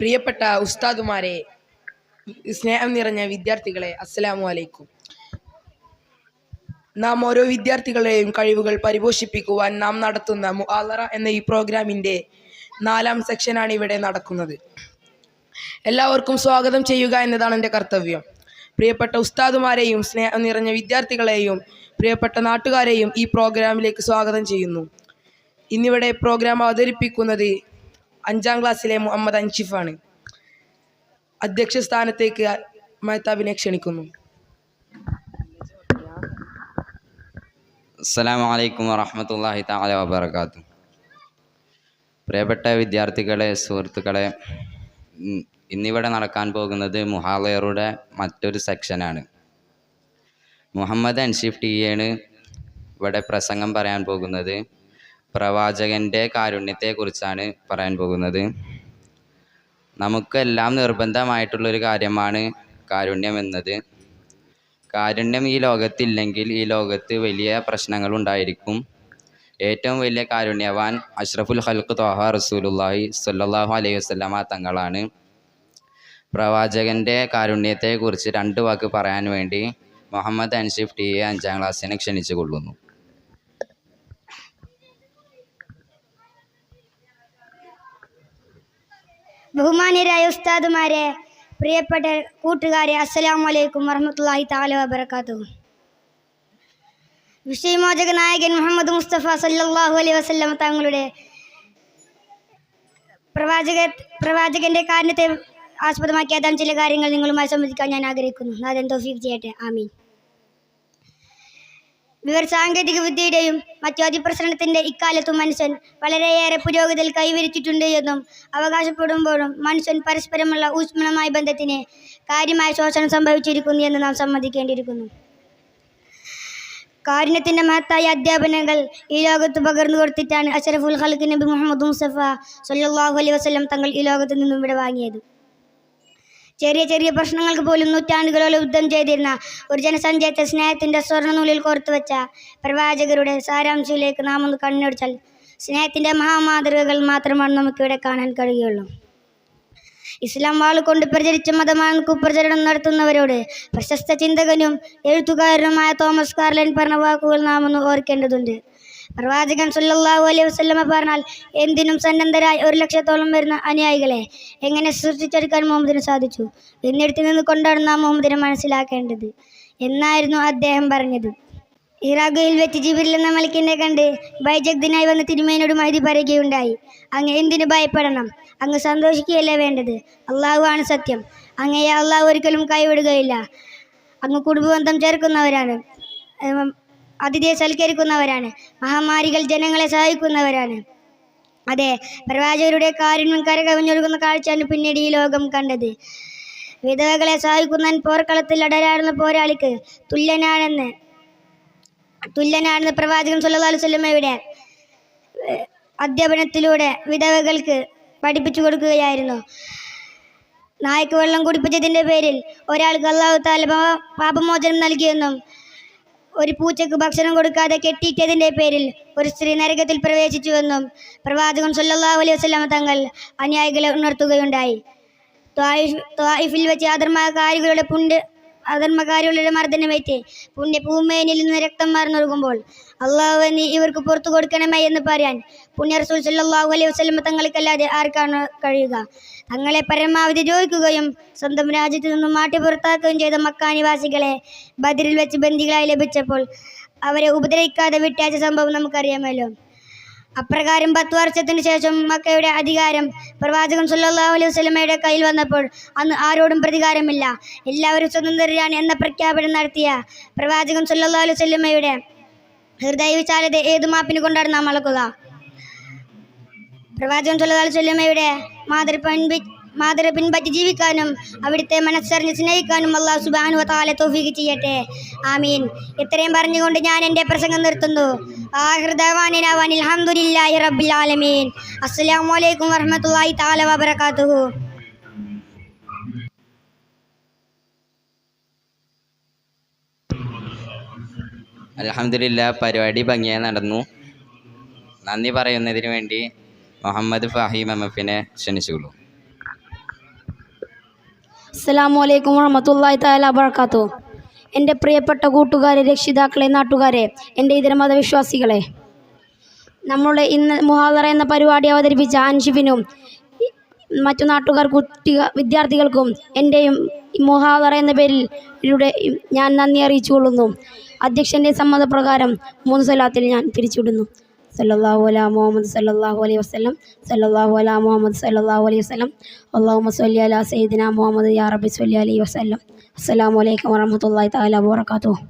പ്രിയപ്പെട്ട ഉസ്താദുമാരെ സ്നേഹം നിറഞ്ഞ വിദ്യാർത്ഥികളെ അസ്സലാമു അലൈക്കും. നാം ഓരോ വിദ്യാർത്ഥികളെയും കഴിവുകൾ പരിപോഷിപ്പിക്കുവാൻ നാം നടത്തുന്ന മുആലറ എന്ന ഈ പ്രോഗ്രാമിന്റെ നാലാം സെക്ഷനാണ് ഇവിടെ നടക്കുന്നത്. എല്ലാവർക്കും സ്വാഗതം ചെയ്യുക എന്നതാണ് എന്റെ കർത്തവ്യം. പ്രിയപ്പെട്ട ഉസ്താദുമാരെയും സ്നേഹം നിറഞ്ഞ വിദ്യാർത്ഥികളെയും പ്രിയപ്പെട്ട നാട്ടുകാരെയും ഈ പ്രോഗ്രാമിലേക്ക് സ്വാഗതം ചെയ്യുന്നു. ഇന്നിവിടെ പ്രോഗ്രാം അവതരിപ്പിക്കുന്നത് അഞ്ചാം ക്ലാസ്സിലെ മുഹമ്മദ് അൻഷിഫാണ്. അധ്യക്ഷ സ്ഥാനത്തേക്ക് മഹത്താബിനെ ക്ഷണിക്കുന്നു. അസ്സലാമു അലൈക്കും വറഹമത്തല്ലാഹി തആല വബറകാത്തു പ്രിയപ്പെട്ട വിദ്യാർത്ഥികളെ സുഹൃത്തുക്കളെ ഇന്നിവിടെ നടക്കാൻ പോകുന്നത് മുഹാലയറുടെ മറ്റൊരു സെക്ഷനാണ്. മുഹമ്മദ് അൻഷിഫ് ടി ആണ് ഇവിടെ പ്രസംഗം പറയാൻ പോകുന്നത് പ്രവാചകന്റെ കാരുണ്യത്തെക്കുറിച്ചാണ് പറയാൻ പോകുന്നത്. നമുക്കെല്ലാം നിർബന്ധമായിട്ടുള്ളൊരു കാര്യമാണ് കാരുണ്യം എന്നത്. കാരുണ്യം ഈ ലോകത്തില്ലെങ്കിൽ ഈ ലോകത്ത് വലിയ പ്രശ്നങ്ങൾ ഉണ്ടായിരിക്കും. ഏറ്റവും വലിയ കാരുണ്യവാൻ അഷ്റഫുൽ ഹൽക്ക് തോഹ റസൂലുല്ലാഹി സല്ലാഹു അലൈഹി വസല്ലമ തങ്ങളാണ്. പ്രവാചകന്റെ കാരുണ്യത്തെക്കുറിച്ച് രണ്ട് വാക്ക് പറയാൻ വേണ്ടി മുഹമ്മദ് അൻഷിഫ് ടി എ അഞ്ചാം ക്ലാസ്സിനെ ക്ഷണിച്ചു കൊള്ളുന്നു. ബഹുമാന്യരായ ഉസ്താദുമാരെ പ്രിയപ്പെട്ട കൂട്ടുകാരെ അസ്സലാമു വലൈക്കും വറഹമത്തല്ലാഹി താല വബർക്കാത്തു വിഷയമോചക നായകൻ മുഹമ്മദ് മുസ്തഫ സല്ലല്ലാഹു അലൈഹി വസല്ലം തങ്ങളുടെ പ്രവാചക പ്രവാചകന്റെ കാരണത്തെ ആസ്പദമാക്കി അതാം ചില കാര്യങ്ങൾ നിങ്ങളുമായി സംബന്ധിക്കാൻ ഞാൻ ആഗ്രഹിക്കുന്നു. നാദൻ തൗഫീഖ് ചെയ്യട്ടെ. ആമീൻ. വിവര സാങ്കേതിക വിദ്യയുടെയും മറ്റു അതിപ്രസരണത്തിന്റെ ഇക്കാലത്തും മനുഷ്യൻ വളരെയേറെ പുരോഗതിയിൽ കൈവരിച്ചിട്ടുണ്ട് എന്നും അവകാശപ്പെടുമ്പോഴും മനുഷ്യൻ പരസ്പരമുള്ള ഊഷ്മളമായ ബന്ധത്തിന് കാര്യമായ ശോഷണം സംഭവിച്ചിരിക്കുന്നു എന്ന് നാം സമ്മതിക്കേണ്ടിയിരിക്കുന്നു. കാരുണ്യത്തിന്റെ മഹത്തായ അധ്യാപനങ്ങൾ ഈ ലോകത്ത് പകർന്നു കൊടുത്തിട്ടാണ് അഷറഫുൽ ഖൽക്ക് നബി മുഹമ്മദ് മുസഫ സല്ലാഹു അലൈഹി വസല്ലം തങ്ങൾ ഈ ലോകത്ത് നിന്നും ഇവിടെ വാങ്ങിയത്. ചെറിയ ചെറിയ പ്രശ്നങ്ങൾക്ക് പോലും നൂറ്റാണ്ടുകളോളം യുദ്ധം ചെയ്തിരുന്ന ഒരു ജനസഞ്ചയത്തെ സ്നേഹത്തിന്റെ സ്വർണനൂലിൽ കോർത്തു വെച്ച പ്രവാചകരുടെ സാരാംശയിലേക്ക് നാം ഒന്ന് കണ്ണോടിച്ചാൽ സ്നേഹത്തിന്റെ മഹാമാതൃകകൾ മാത്രമാണ് നമുക്കിവിടെ കാണാൻ കഴിയുള്ളൂ. ഇസ്ലാം വാളുകൊണ്ട് പ്രചരിച്ച മതമാണ് കുപ്രചരണം നടത്തുന്നവരോട് പ്രശസ്ത ചിന്തകനും എഴുത്തുകാരനുമായ തോമസ് കാർലൻ പറഞ്ഞ വാക്കുകൾ നാം ഒന്ന് ഓർക്കേണ്ടതുണ്ട്. പ്രവാചകൻ സല്ലല്ലാഹു അലൈഹി വസല്ലമ പറഞ്ഞാൽ എന്തിനും സന്നദ്ധരായി ഒരു ലക്ഷത്തോളം വരുന്ന അനുയായികളെ എങ്ങനെ സൃഷ്ടിച്ചെടുക്കാൻ മുഹമ്മദിന് സാധിച്ചു? എന്നിടത്ത് നിന്ന് കൊണ്ടാണ് നാം മുഹമ്മദിനെ മനസ്സിലാക്കേണ്ടത്. എന്നായിരുന്നു അദ്ദേഹം പറഞ്ഞത്. ഇറാഖയിൽ വെച്ച് ജിബിരിൽ എന്ന മലിക്കിനെ കണ്ട് ബൈജഗ്ദിനായി വന്ന തിരുമേനോട് മൈതി പറയുകയുണ്ടായി. അങ്ങ് എന്തിനു ഭയപ്പെടണം? അങ്ങ് സന്തോഷിക്കുകയല്ലേ വേണ്ടത്? അള്ളാഹു ആണ് സത്യം. അങ്ങയെ അള്ളാഹു ഒരിക്കലും കൈവിടുകയില്ല. അങ്ങ് കുടുംബബന്ധം ചേർക്കുന്നവരാണ്. അതിഥിയെ സൽക്കരിക്കുന്നവരാണ്. മഹാമാരികൾ ജനങ്ങളെ സഹായിക്കുന്നവരാണ്. അതെ പ്രവാചകരുടെ കാരുണ്യം കരകവിഞ്ഞൊഴുകുന്ന കാഴ്ചയാണ് പിന്നീട് ഈ ലോകം കണ്ടത്. വിധവകളെ സഹായിക്കുന്നവൻ പോർക്കളത്തിൽ അടരാടുന്ന പോരാളിക്ക് തുല്യനാണെന്ന് തുല്യനാണെന്ന് പ്രവാചകൻ വസല്ലമയുടെ ഏഹ്, അധ്യാപനത്തിലൂടെ വിധവകൾക്ക് പഠിപ്പിച്ചു കൊടുക്കുകയായിരുന്നു. നായ്ക്ക് വെള്ളം കുടിപ്പിച്ചതിന്റെ പേരിൽ ഒരാൾക്ക് അള്ളാഹു താല പാപമോചനം നൽകിയെന്നും ഒരു പൂച്ചക്ക് ഭക്ഷണം കൊടുക്കാതെ കെട്ടിയിട്ടതിന്റെ പേരിൽ ഒരു സ്ത്രീ നരകത്തിൽ പ്രവേശിച്ചുവെന്നും പ്രവാചകൻ സല്ലല്ലാഹു അലൈഹി വസ്ലാമ തങ്ങൾ അനുയായികളെ ഉണർത്തുകയുണ്ടായി. ത്വായിഫ് ത്വായിഫിൽ വെച്ച് ആദർമാകാരികളുടെ പുണ്യ അധർമ്മകാരികളുടെ മർദ്ദനമേറ്റ് പുണ്യ പൂമേനിൽ നിന്ന് രക്തം മാർന്നൊഴുകുമ്പോൾ അള്ളാഹു നീ ഇവർക്ക് പുറത്തു കൊടുക്കണമേ എന്ന് പറയാൻ പുണ്യ റസൂൽ സല്ലല്ലാഹു അലൈഹി വസ്ലമ തങ്ങൾക്കല്ലാതെ ആർക്കാണ് കഴിയുക? തങ്ങളെ പരമാവധി ജോയിക്കുകയും സ്വന്തം രാജ്യത്തു നിന്നും മാറ്റി പുറത്താക്കുകയും ചെയ്ത മക്കാനിവാസികളെ ബദറിൽ വെച്ച് ബന്ദികളായി ലഭിച്ചപ്പോൾ അവരെ ഉപദ്രവിക്കാതെ വിട്ടയച്ച സംഭവം നമുക്കറിയാമല്ലോ. അപ്രകാരം പത്ത് വർഷത്തിന് ശേഷം മക്കയുടെ അധികാരം പ്രവാചകൻ സല്ലല്ലാഹു അലൈഹി വസല്ലമയുടെ കയ്യിൽ വന്നപ്പോൾ അന്ന് ആരോടും പ്രതികാരമില്ല. എല്ലാവരും സ്വതന്ത്രരാണ് എന്ന പ്രഖ്യാപനം നടത്തിയ പ്രവാചകൻ സുല്ലാ അലൈഹി വസ്ലമയുടെ ഹൃദയ വിശാലത ഏത് മാപ്പിന് കൊണ്ടാണ് നാം അളക്കുക? പ്രവാചകൻ സുല്ലാ അലൈഹി വസല്ലമയുടെ മാതൃ പിൻപി മാതൃ പിൻപറ്റി ജീവിക്കാനും അവിടുത്തെ മനസ്സറിഞ്ഞ് സ്നേഹിക്കാനും അള്ളാഹു സുബാനു വതആല തൗഫീഖ് ചെയ്യട്ടെ. ആമീൻ. ഇത്രയും പറഞ്ഞുകൊണ്ട് ഞാൻ എന്റെ പ്രസംഗം നിർത്തുന്നു. ആഹൃദവാനിനാവാൻ അൽഹംദുലില്ലാഹി റബ്ബിൽ ആലമീൻ. തആല വബറകാതുഹു. അലഹമില്ല പരിപാടി ഭംഗിയായി നടന്നു. നന്ദി പറയുന്നതിന് വേണ്ടി മുഹമ്മദ് ഫഹീം എം എഫിനെ ക്ഷണിച്ചുകൊള്ളൂ. അസ്സലാമു അലൈക്കും വറഹമത്തല്ലാഹി തആല വബറകാത്തു എന്റെ പ്രിയപ്പെട്ട കൂട്ടുകാരെ രക്ഷിതാക്കളെ നാട്ടുകാരെ എന്റെ ഇതര മതവിശ്വാസികളെ നമ്മളുടെ ഇന്ന് മുഹാദറ എന്ന പരിപാടി അവതരിപ്പിച്ച അൻഷിഫിനും മറ്റു നാട്ടുകാർ കുട്ടിക വിദ്യാർത്ഥികൾക്കും എന്റെയും മുഹാദറ എന്ന പേരിൽ ഇതിലൂടെ ഞാൻ നന്ദി അറിയിച്ചു കൊള്ളുന്നു അധ്യക്ഷന്റെ സമ്മതപ്രകാരം മൂന്ന് സ്വലാത്തിൽ ഞാൻ പിരിച്ചുവിടുന്നു. സല്ലല്ലാഹു അലാ മുഹമ്മദ് സല്ലല്ലാഹു അലൈഹി വസല്ലം സല്ലല്ലാഹു അലാ മുഹമ്മദ് സല്ലല്ലാഹു അലൈഹി വസല്ലം അല്ലാഹുമ്മ സ്വല്ലി അലാ സയ്യിദിന മുഹമ്മദ് യാ റബ്ബി സ്വല്ലി അലൈഹി വസല്ലം അസ്സലാമു അലൈക്കും വറഹ്മത്തുള്ളാഹി തആല വബറകാതുഹു